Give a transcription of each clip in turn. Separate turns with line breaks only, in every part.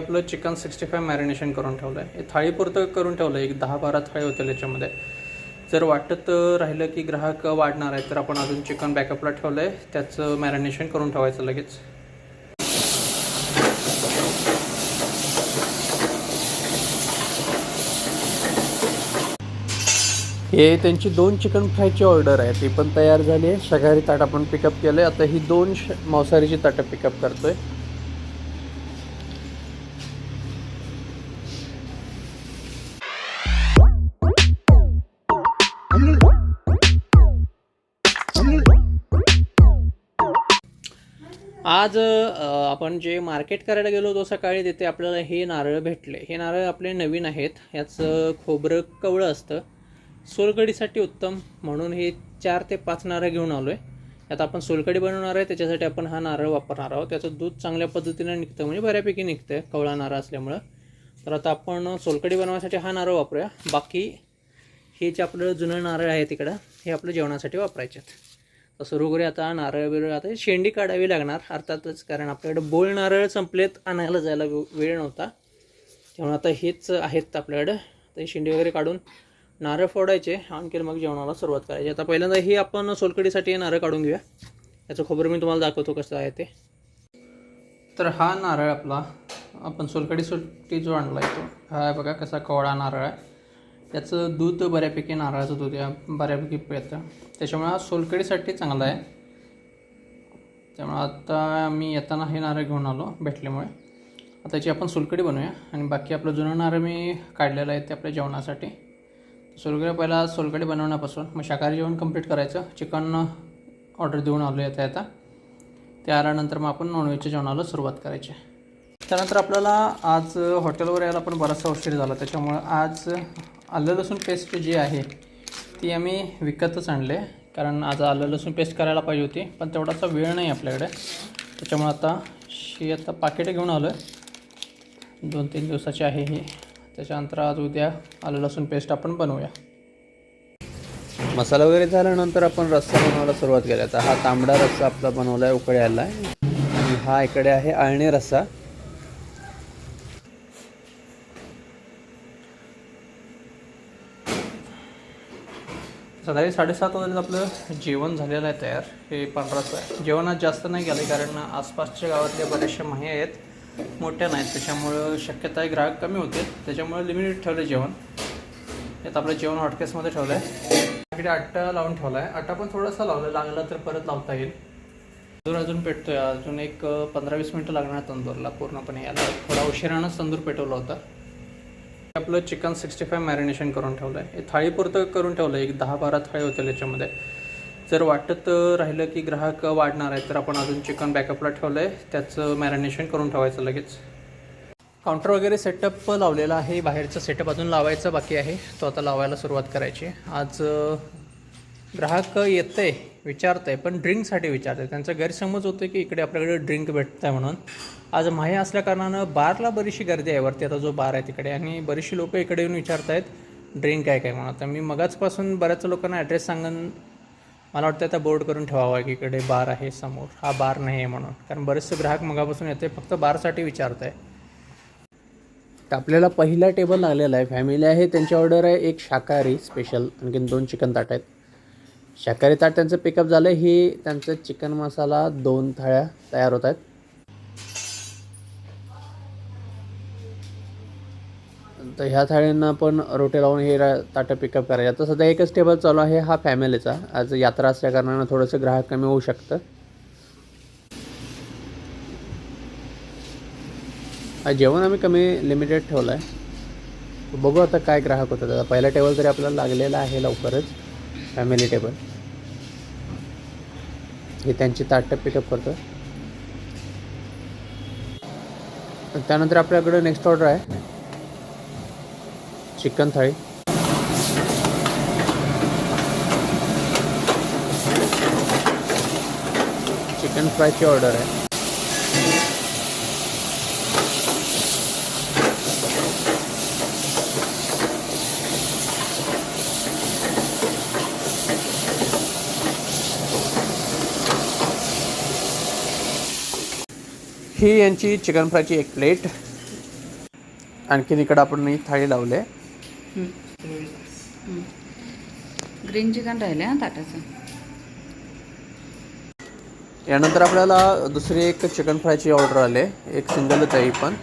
आपलं chicken sixty five marination करून ठेवलं आहे थाळीपुरतं करून ठेवलं आहे एक दहा बारा थाळी होतील याच्यामध्ये. जर वाटत राहिलं की ग्राहक वाढणार आहे तर आपण अजून चिकन बॅकअपला ठेवलं आहे त्याचं मॅरिनेशन करून ठेवायचं लगेच. हे त्यांची दोन चिकन फ्रायची ऑर्डर आहे. ती पण तयार झाली आहे. सगारी ताट आपण पिकअप केलं आहे आता ही दोन मांसाहारीची ताटं पिकअप करतोय. आज आपण जे मार्केट करायला गेलो होतो सकाळी तिथे आपल्याला हे नारळ भेटले. हे नारळ आपले नवीन आहेत. याचं खोबरं कवळं असतं. सोलकडीसाठी उत्तम म्हणून हे चार ते पाच नारळ घेऊन आलो आहे आता आपण सोलकडी बनवणार आहे. त्याच्यासाठी आपण हा नारळ वापरणार आहोत. त्याचं दूध चांगल्या पद्धतीनं निघतं म्हणजे बऱ्यापैकी निघतं आहे कवळा नारळ असल्यामुळं. तर आता आपण सोलकडी बनवण्यासाठी हा नारळ वापरूया. बाकी हे जे आपलं जुनं नारळ आहे तिकडं हे आपलं जेवणासाठी वापरायचे आहेत तर सुरू आता नारळ बिरळ आता शेंडी काढावी लागणार अर्थातच कारण आपल्याकडे बोल नारळ संपलेत आणायला जायला वे- वेळ नव्हता. त्यामुळे आता हेच आहेत आपल्याकडं. तर शेंडी वगैरे काढून नारळ फोडायचे आणखी मग जेवणाला सुरुवात करायची. आता पहिल्यांदा ही आपण सोलकडीसाठी हे नारळ काढून घेऊया. याचं खोबरं मी तुम्हाला दाखवतो कसं आहे ते. तर हा नारळ आपला आपण सोलकडीसाठी जो आणला आहे तो हा बघा कसा कवळा नारळ आहे. याचं दूध बऱ्यापैकी नारळाचं दूध या बऱ्यापैकी पिळतं. त्याच्यामुळे हा सोलकडीसाठी चांगला आहे. त्यामुळे आता मी येताना हे नारळ घेऊन आलो भेटल्यामुळे. आता याची आपण सोलकडी बनवूया आणि बाकी आपलं जुनं नारळ मी काढलेलं आहे ते आपल्या जेवणासाठी. सोलकडी पहिला सोलकडी बनवण्यापासून मग शाकाहारी जेवण कंप्लीट करायचं. चिकन ऑर्डर देऊन आलो येता येता त्या आल्यानंतर मग आपण नॉनव्हेजच्या जेवणाला सुरुवात करायची. त्यानंतर आपल्याला आज हॉटेलवर यायला पण बराचसा उशीर झाला. त्याच्यामुळं आज आलं लसूण पेस्ट जी आहे ती आम्ही विकतच आणले. कारण आज आलं लसूण पेस्ट करायला पाहिजे होती पण तेवढासा वेळ नाही आपल्याकडे. त्याच्यामुळं आता शी आता पाकिटं घेऊन आलो आहे दोन तीन दिवसाची आहे ही. त्याच्यानंतर आज उद्या आलं लसूण पेस्ट आपण बनवूया. मसाला वगैरे झाल्यानंतर आपण रस्सा बनवायला सुरुवात केली. आता हा तांबडा रस्सा आपला बनवला आहे उकळ्याला आहे हा इकडे आहे आळणी रस्सा. सकाळी साडेसात वाजता आपलं जेवण झालेलं आहे तयार. हे पांढराचं आहे. जेवण आज जास्त नाही गेलं कारण आसपासच्या गावातल्या बऱ्याचशा माही आहेत. मोठ्या नाहीत त्याच्यामुळं शक्यता आहे ग्राहक कमी होते. त्याच्यामुळे लिमिटेड ठेवलं जेवण. यात आपलं जेवण हॉटकेसमध्ये ठेवलं आहे इकडे आट्टा लावून ठेवला आहे आट्टा पण थोडासा लावला लागला तर परत लावता येईल. तंदूर अजून पेटतोय. अजून एक पंधरा वीस मिनटं लागणार तंदूरला. पूर्णपणे याला थोडा उशिरानंच तंदूर पेटवला होता. आपलं चिकन सिक्स्टी फाय मॅरिनेशन करून ठेवलं आहे हे थाळीपुरतं करून ठेवलं आहे एक दहा बारा थाळी होतील याच्यामध्ये. जर वाटत राहिलं की ग्राहक वाढणार आहे तर आपण अजून चिकन बॅकअपला ठेवलं आहे त्याचं मॅरिनेशन करून ठेवायचं लगेच. काउंटर वगैरे सेटअप लावलेला आहे. बाहेरचं सेटअप अजून लावायचं बाकी आहे. तो आता लावायला सुरुवात करायची. आज ग्राहक येत आहे विचारत आहे पण ड्रिंकसाठी विचारत आहे त्यांचा गैरसमज होतो की इकडे आपल्याकडे ड्रिंक भेटतं आहे म्हणून. आज माहे असल्याकारणानं बारला बरीचशी गर्दी आहे वरती. आता जो बार आहे तिकडे. आणि बरीचशी लोकं इकडे येऊन विचारत आहेत ड्रिंक आहे काय? म्हणून. तर मी मगाचपासून बऱ्याच लोकांना ॲड्रेस सांगून मला वाटतं आता बोर्ड करून ठेवावा की इकडे बार आहे समोर. हा बार नाही आहे म्हणून. कारण बरेचसे ग्राहक मगापासून येते फक्त बारसाठी विचारत आहे तर आपल्याला पहिला टेबल लागलेला आहे. फॅमिली आहे त्यांची ऑर्डर आहे एक शाकाहारी स्पेशल आणखीन दोन चिकन ताट आहेत. शाकाहारी ताट त्यांचं पिकअप झालं हे त्यांचं चिकन मसाला दोन थाळ्या तयार होत आहेत. तर ह्या थाळींना पण रोटे लावून हे ताटं पिकअप करायचे. आता सध्या एकच टेबल चालू आहे हा फॅमिलीचा आज यात्रा असल्या कारणानं थोडंसं ग्राहक कमी होऊ शकतं. जेवण आम्ही कमी लिमिटेड ठेवलं आहे बघू आता काय ग्राहक होतं आता पहिला टेबल तरी आपल्याला लागलेला आहे लवकरच. फॅमिली टेबल हे त्यांची ताटं पिकअप करतो त्यानंतर आपल्याकडे नेक्स्ट ऑर्डर आहे. चिकन थाळी. चिकन फ्रायची ऑर्डर आहे. ही यांची चिकन फ्रायची एक प्लेट. आणखीन इकडं आपण ही थाळी लावले.
ग्रीन चिकन राहिले हा ताटाचं.
यानंतर आपल्याला दुसरी एक चिकन फ्रायची ऑर्डर आले. एक सिंगलच आहे पण.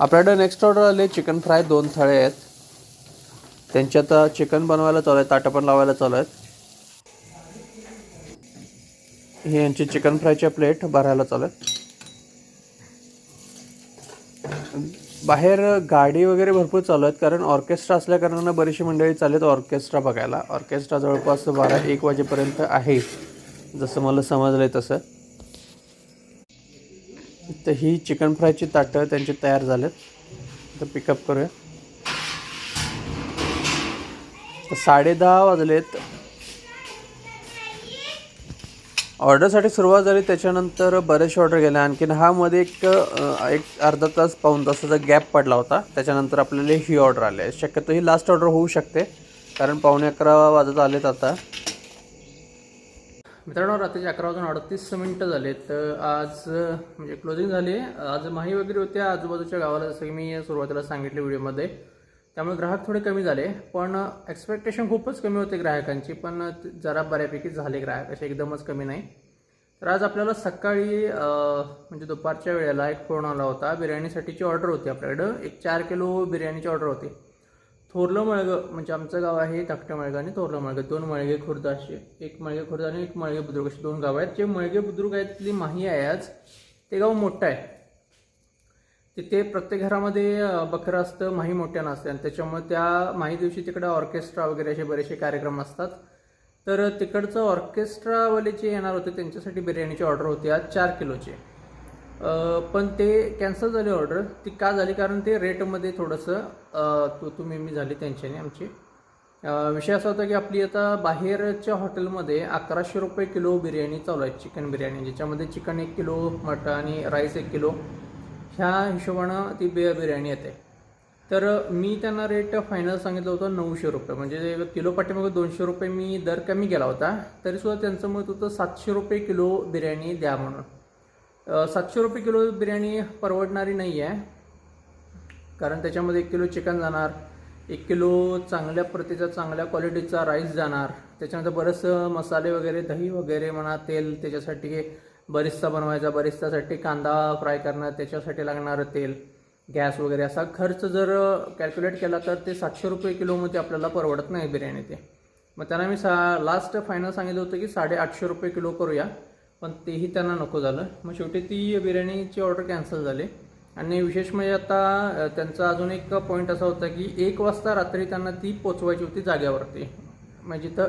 आपल्याकडे नेक्स्ट ऑर्डर आले चिकन फ्राय दोन थाळे आहेत. त्यांची आता चिकन बनवायला चालू आहे ताटं पण लावायला चालू आहेत. ही यांची चिकन फ्रायच्या प्लेट भरायला चालत. बाहेर गाडी वगैरे भरपूर चालू आहेत कारण ऑर्केस्ट्रा असल्याकारणानं बरीचशी मंडळी चालत ऑर्केस्ट्रा बघायला. ऑर्केस्ट्रा जवळपास बारा एक वाजेपर्यंत आहे. जसं मला समजलं तसं. तर ही चिकन फ्रायची ताटं त्यांची तयार झालेत. तर पिकअप करूया. तर साडे दहा वाजलेत. ऑर्डरसाठी सुरुवात झाली त्याच्यानंतर बरेचसे ऑर्डर गेले. आणखीन हा मध्ये एक एक अर्धा तास पाऊन तासाचा गॅप पडला होता. त्याच्यानंतर आपल्याला ही ऑर्डर आली आहे. शक्यतो ही लास्ट ऑर्डर होऊ शकते कारण पावणे अकरा वाजत आलेत आता. मित्रांनो रात्रीचे अकरा वाजून अडतीस मिनटं झाले तर आज म्हणजे क्लोजिंग झाली आज माही वगैरे होत्या आजूबाजूच्या गावाला जसं की मी सुरुवातीला सांगितले व्हिडिओमध्ये त्यामुळे ग्राहक थोडे कमी झाले पण एक्सपेक्टेशन खूपच कमी होते ग्राहकांची पण जरा बऱ्यापैकी झाले ग्राहक असे एकदमच कमी नाही. तर आज आपल्याला सकाळी म्हणजे दुपारच्या वेळेला एक फोन आला होता बिर्याणीसाठीची ऑर्डर होती आपल्याकडं. एक चार किलो बिर्याणीची ऑर्डर होती. थोरलं मळगं म्हणजे आमचं गाव आहे धाकटं मळगं आणि थोरलं मळगं दोन मळगे खुर्द असे एक मळगे खुर्द आणि एक मळगे बुद्रुक असे दोन गाव आहेत. जे मळगे बुद्रुक आहेत तिथली माही आहे आज. ते गाव मोठं आहे. तिथे प्रत्येक घरामध्ये बकरं असतं माही मोठ्यानं असते आणि त्याच्यामुळे त्या माही दिवशी तिकडं ऑर्केस्ट्रा वगैरे असे बरेचसे कार्यक्रम असतात. तर तिकडचं ऑर्केस्ट्रावाले जे येणार होते त्यांच्यासाठी बिर्याणीची ऑर्डर होती आज चार किलोची. पण ते कॅन्सल झाली ऑर्डर. ती का झाली? कारण ते रेटमध्ये थोडंसं अ, तुम्ही मी झाली त्यांच्याने आमची. विषय असा होता की आपली आता बाहेरच्या हॉटेलमध्ये अकराशे रुपये किलो बिर्याणी चालू आहे चिकन बिर्याणी. ज्याच्यामध्ये चिकन एक किलो मटण आणि राईस एक किलो. ह्या हिशोबानं ती बे बिर्याणी येते. तर मी त्यांना रेट फायनल सांगितलं होतं नऊशे रुपये. म्हणजे किलो पाठीमागे दोनशे रुपये मी दर कमी केला होता. तरीसुद्धा त्यांचं मत होतं सातशे रुपये किलो बिर्याणी द्या म्हणून. सातशे रुपये किलो बिर्याणी परवडणारी नाही आहे कारण त्याच्यामध्ये एक किलो चिकन जाणार एक किलो चांगल्या प्रतीचा चांगल्या क्वालिटीचा राईस जाणार. त्याच्यानंतर बरंचसं मसाले वगैरे दही वगैरे म्हणा तेल त्याच्यासाठी बरिस्ता बनवायचा बरिस्तासाठी कांदा फ्राय करणं त्याच्यासाठी लागणारं तेल गॅस वगैरे असा खर्च जर कॅल्क्युलेट केला तर ते सातशे रुपये किलोमध्ये आपल्याला परवडत नाही बिर्याणी ते. मग त्यांना मी सा लास्ट फायनल सांगितलं होतं की साडेआठशे रुपये किलो करूया पण तेही त्यांना नको झालं. मग शेवटी ती बिर्याणीची ऑर्डर कॅन्सल झाली. आणि विशेष म्हणजे आता त्यांचा अजून एक पॉईंट असा होता की एक वाजता रात्री त्यांना ती पोचवायची होती जाग्यावरती म्हणजे जिथं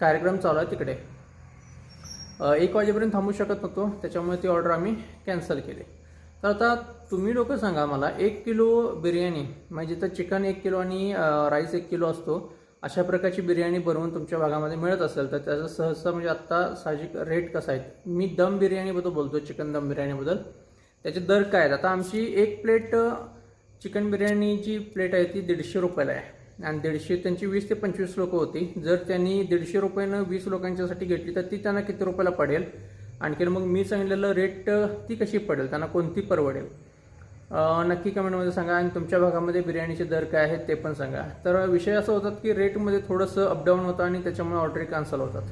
कार्यक्रम चालू आहे तिकडे. एक वाजेपर्यंत थांबू शकत नव्हतो त्याच्यामुळे ती ऑर्डर आम्ही कॅन्सल केली. तर आता तुम्ही लोक सांगा मला एक किलो बिर्याणी म्हणजे तर चिकन एक किलो आणि राईस एक किलो असतो अशा प्रकारची बिर्याणी बनवून तुमच्या भागामध्ये मिळत असेल तर त्याचा सहसा म्हणजे आत्ता साहजिक रेट कसा आहे? मी दम बिर्याणीबद्दल बोलतो चिकन दम बिर्याणीबद्दल. त्याचे दर काय आहेत? आता आमची एक प्लेट चिकन बिर्याणीची प्लेट आहे ती दीडशे रुपयाला आहे. आणि दीडशे त्यांची वीस ते पंचवीस लोक होती. जर त्यांनी दीडशे रुपयानं वीस लोकांच्यासाठी घेतली तर ती त्यांना किती रुपयाला पडेल? आणखीन मग मी सांगितलेलं रेट ती कशी पडेल? त्यांना कोणती परवडेल? नक्की कमेंटमध्ये सांगा आणि तुमच्या भागामध्ये बिर्याणीचे दर काय आहेत ते पण सांगा. तर विषय असं होतात की रेटमध्ये थोडंसं अपडाऊन होतं आणि त्याच्यामुळे ऑर्डरी कॅन्सल होतात.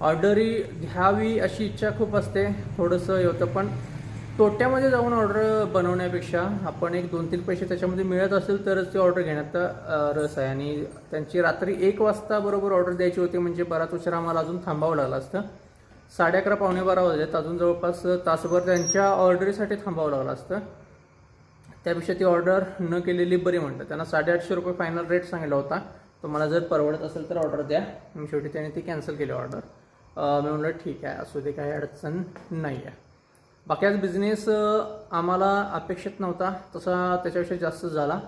ऑर्डरी घ्यावी अशी इच्छा खूप असते थोडंसं हे होतं पण तोट्यामध्ये जाऊन ऑर्डर बनवण्यापेक्षा आपण एक दोन तीन पैसे त्याच्यामध्ये मिळत असेल तरच ती ऑर्डर घेण्यात रस आहे. आणि त्यांची रात्री एक वाजता बरोबर ऑर्डर द्यायची होती म्हणजे बराच उशीर आम्हाला अजून थांबावं लागलं असतं. साडे अकरा पावणे बारा वाजलेत. अजून जवळपास तासभर त्यांच्या ऑर्डरीसाठी थांबावं लागलं असतं. त्यापेक्षा ती ऑर्डर न केलेली बरी म्हणतात. त्यांना साडेआठशे रुपये फायनल रेट सांगितला होता. तुम्हाला जर परवडत असेल तर ऑर्डर द्या. मग शेवटी त्याने ती कॅन्सल केली ऑर्डर मी म्हणलं ठीक आहे. असू दे काही अडचण नाही आहे बाकी आज बिझनेस आम्हाला अपेक्षित नव्हता. तसा त्याच्याविषयी जास्त झाला.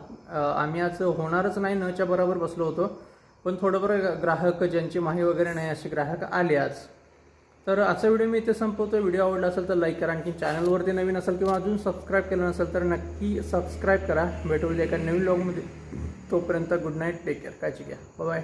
आम्ही आज होणारच नाही नच्या बरोबर बसलो होतो. पण थोडंफार ग्राहक ज्यांची माही वगैरे नाही असे ग्राहक आले आज. तर आजचा व्हिडिओ मी इथे संपवतो व्हिडिओ आवडला असेल तर लाईक करा. आणखी चॅनलवरती नवीन असेल किंवा अजून सबस्क्राईब केलं नसेल तर नक्की सबस्क्राईब करा. भेटू एका नवीन ब्लॉगमध्ये तोपर्यंत गुड नाईट टेक केअर काळजी घ्या. बाय